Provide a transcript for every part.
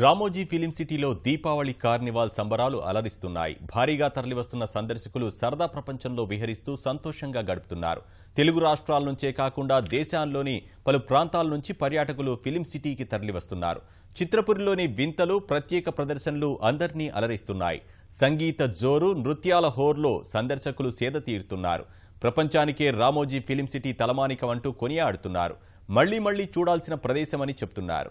Ramoji film సిటీలో Deepavali carnival సంబరాలు అలరిస్తున్నాయి. భారీగా తరలివస్తున్న సందర్శకులు సరదా ప్రపంచంలో విహరిస్తూ సంతోషంగా గడుపుతున్నారు. తెలుగు రాష్ట్రాల నుంచే కాకుండా దేశాల్లోని పలు ప్రాంతాల నుంచి పర్యాటకులు ఫిలిం సిటీకి తరలివస్తున్నారు. చిత్రపురిలోని వింతలు ప్రత్యేక ప్రదర్శనలు అందరినీ అలరిస్తున్నాయి. సంగీత జోరు నృత్యాల హోర్లో సందర్శకులు సేద తీరుతున్నారు. ప్రపంచానికే రామోజీ ఫిలిం సిటీ తలమానికమంటూ కొనియాడుతున్నారు. మళ్ళీ మళ్ళీ చూడాల్సిన ప్రదేశమని చెప్తున్నారు.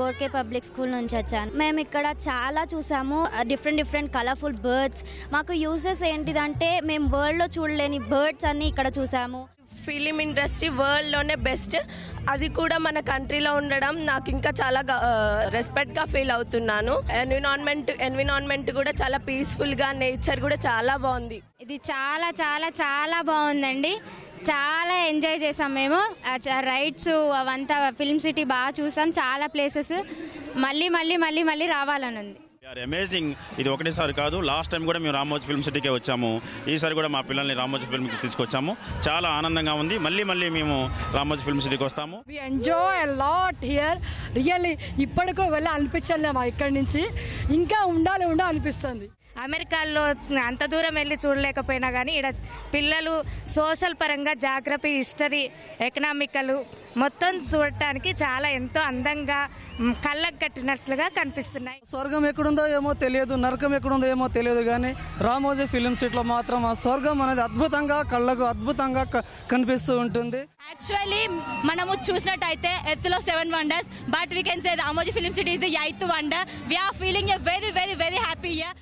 గోర్కే పబ్లిక్ స్కూల్ నుంచి వచ్చాను. మేము ఇక్కడ చాలా చూసాము డిఫరెంట్ డిఫరెంట్ కలర్ఫుల్ బర్డ్స్ మాకు యూజెస్ ఏంటిదంటే మేము వరల్డ్లో చూడలేని బర్డ్స్ అన్ని ఇక్కడ చూసాము. ఫిలిం ఇండస్ట్రీ వరల్డ్లోనే బెస్ట్ అది కూడా మన కంట్రీలో ఉండడం నాకు ఇంకా చాలా రెస్పెక్ట్గా ఫీల్ అవుతున్నాను. ఎన్విరాన్మెంట్ ఎన్విరాన్మెంట్ కూడా చాలా పీస్ఫుల్గా నేచర్ కూడా చాలా బాగుంది. ఇది చాలా చాలా చాలా బాగుందండి. చాలా ఎంజాయ్ చేసాం మేము. రైడ్స్ అవంతా ఫిల్మ్ సిటీ బాగా చూసాం. చాలా ప్లేసెస్ మళ్ళీ మళ్ళీ మళ్ళీ మళ్ళీ రావాలని ఉంది ఆర్ అమేజింగ్ ఇది ఒకటేసారి కాదు. లాస్ట్ టైం కూడా మేము రామోజీ ఫిల్మ్ సిటీకే వచ్చాము. ఈసారి కూడా మా పిల్లల్ని రామోజీ ఫిల్మ్కి తీసుకొచ్చాము. చాలా ఆనందంగా ఉంది. మళ్ళీ మళ్ళీ మేము రామోజీ ఫిల్మ్ సిటీకి వస్తాము. We enjoy lot here really ఇప్పటికో వెళ్ళి అనిపించలే మా ఇక్కడి నుంచి. ఇంకా ఉండాలి ఉండాలి అనిపిస్తుంది. అమెరికాలో అంత దూరం వెళ్ళి చూడలేకపోయినా కానీ ఇక్కడ పిల్లలు సోషల్ పరంగా జాగ్రఫీ హిస్టరీ ఎకనామికల్ మొత్తం చూడటానికి చాలా ఎంతో అందంగా కళ్ళకు కట్టినట్లుగా కనిపిస్తున్నాయి. స్వర్గం ఎక్కడుందో ఏమో తెలియదు నరకం ఎక్కడుందో ఏమో తెలియదు కానీ రామోజీ ఫిలిం సిటీలో మాత్రం ఆ స్వర్గం అనేది అద్భుతంగా కళ్ళకు అద్భుతంగా కనిపిస్తూ ఉంటుంది. యాక్చువల్లీ మనము చూసినట్టయితే ఎత్తులో seven wonders but we can say Ramoji film city is the eighth wonder we are feeling a very very very happy year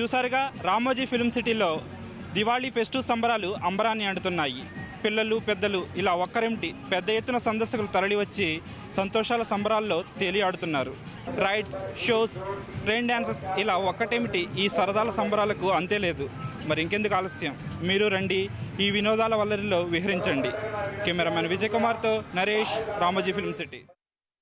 చూసారుగా రామోజీ ఫిల్మ్ సిటీలో దివాళీ ఫెస్టు సంబరాలు అంబరాన్ని అంటుతున్నాయి. పిల్లలు పెద్దలు ఇలా ఒక్కరేమిటి పెద్ద ఎత్తున సందర్శకులు తరలివచ్చి సంతోషాల సంబరాల్లో తేలియాడుతున్నారు. రైడ్స్ షోస్ రెయిన్ డ్యాన్సెస్ ఇలా ఒక్కటేమిటి ఈ సరదాల సంబరాలకు అంతే లేదు. మరి ఇంకెందుకు ఆలస్యం? మీరు రండి ఈ వినోదాల వల్లరిలో విహరించండి. కెమెరామెన్ విజయ్ కుమార్తో నరేష్ రామోజీ ఫిల్మ్ సిటీ.